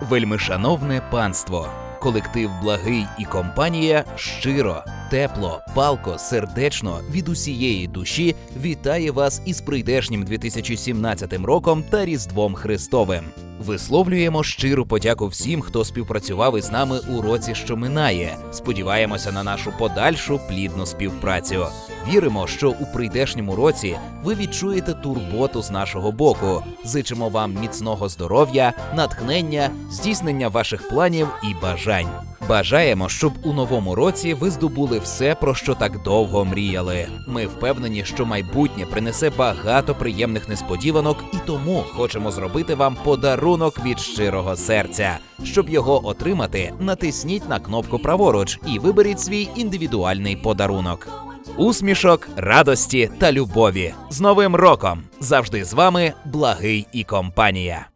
Вельмишановне панство, колектив благий і компанія щиро, тепло, палко, сердечно від усієї душі вітає вас із прийдешнім 2017 роком та Різдвом Христовим. Висловлюємо щиру подяку всім, хто співпрацював із нами у році, що минає. Сподіваємося на нашу подальшу плідну співпрацю. Віримо, що у прийдешньому році ви відчуєте турботу з нашого боку. Зичимо вам міцного здоров'я, натхнення, здійснення ваших планів і бажань. Бажаємо, щоб у новому році ви здобули все, про що так довго мріяли. Ми впевнені, що майбутнє принесе багато приємних несподіванок, і тому хочемо зробити вам подарунок від щирого серця. Щоб його отримати, натисніть на кнопку праворуч і виберіть свій індивідуальний подарунок. Усмішок, радості та любові з Новим роком! Завжди з вами благий і компанія.